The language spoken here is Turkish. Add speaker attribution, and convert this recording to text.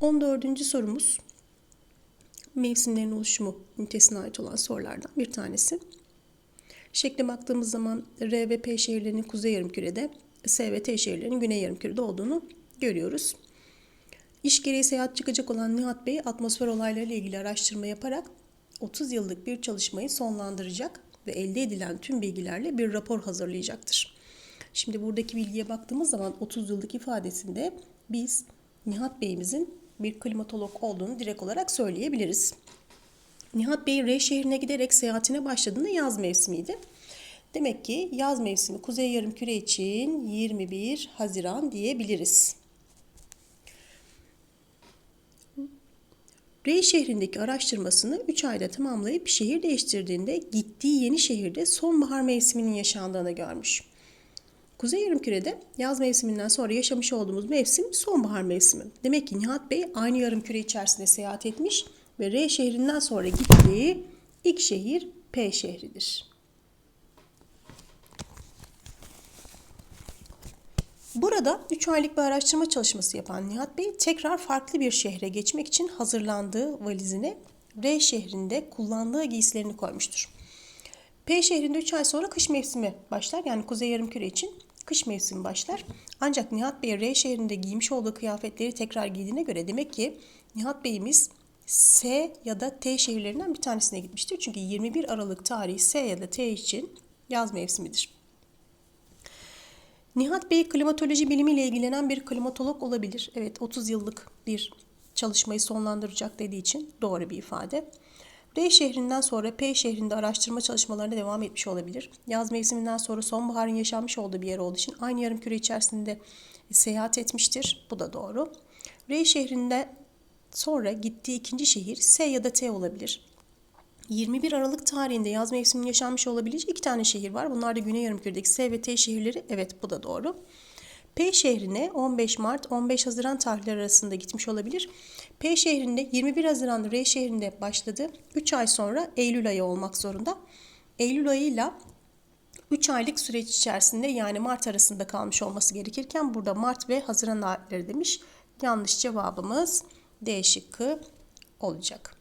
Speaker 1: 14. sorumuz mevsimlerin oluşumu ünitesine ait olan sorulardan bir tanesi. Şekle baktığımız zaman R ve P şehirlerinin kuzey yarımkürede, S ve T şehirlerinin güney yarımkürede olduğunu görüyoruz. İş gereği seyahat çıkacak olan Nihat Bey atmosfer olaylarıyla ilgili araştırma yaparak 30 yıllık bir çalışmayı sonlandıracak ve elde edilen tüm bilgilerle bir rapor hazırlayacaktır. Şimdi buradaki bilgiye baktığımız zaman 30 yıllık ifadesinde biz Nihat Bey'imizin bir klimatolog olduğunu direkt olarak söyleyebiliriz. Nihat Bey R şehrine giderek seyahatine başladığında yaz mevsimiydi. Demek ki yaz mevsimi Kuzey Yarımküre için 21 Haziran diyebiliriz. R şehrindeki araştırmasını 3 ayda tamamlayıp şehir değiştirdiğinde gittiği yeni şehirde sonbahar mevsiminin yaşandığını görmüş. Kuzey Yarımküre'de yaz mevsiminden sonra yaşamış olduğumuz mevsim sonbahar mevsimi. Demek ki Nihat Bey aynı yarımküre içerisinde seyahat etmiş ve R şehrinden sonra gittiği ilk şehir P şehridir. Burada 3 aylık bir araştırma çalışması yapan Nihat Bey tekrar farklı bir şehre geçmek için hazırlandığı valizine R şehrinde kullandığı giysilerini koymuştur. P şehrinde 3 ay sonra kış mevsimi başlar. Yani Kuzey Yarımküre için kış mevsimi başlar. Ancak Nihat Bey R şehrinde giymiş olduğu kıyafetleri tekrar giydiğine göre demek ki Nihat Bey'imiz S ya da T şehirlerinden bir tanesine gitmiştir. Çünkü 21 Aralık tarihi S ya da T için yaz mevsimidir. Nihat Bey klimatoloji bilimiyle ilgilenen bir klimatolog olabilir. Evet 30 yıllık bir çalışmayı sonlandıracak dediği için doğru bir ifade. R şehrinden sonra P şehrinde araştırma çalışmalarına devam etmiş olabilir. Yaz mevsiminden sonra sonbaharın yaşanmış olduğu bir yer olduğu için aynı yarımküre içerisinde seyahat etmiştir. Bu da doğru. R şehrinde sonra gittiği ikinci şehir S ya da T olabilir. 21 Aralık tarihinde yaz mevsiminin yaşanmış olabilecek iki tane şehir var. Bunlar da Güney Yarımküre'deki S ve T şehirleri. Evet bu da doğru. P şehrine 15 Mart 15 Haziran tarihleri arasında gitmiş olabilir. P şehrinde 21 Haziran R şehrinde başladı. 3 ay sonra Eylül ayı olmak zorunda. Eylül ayıyla 3 aylık süreç içerisinde yani Mart arasında kalmış olması gerekirken burada Mart ve Haziran ayları demiş. Yanlış cevabımız D şıkkı olacak.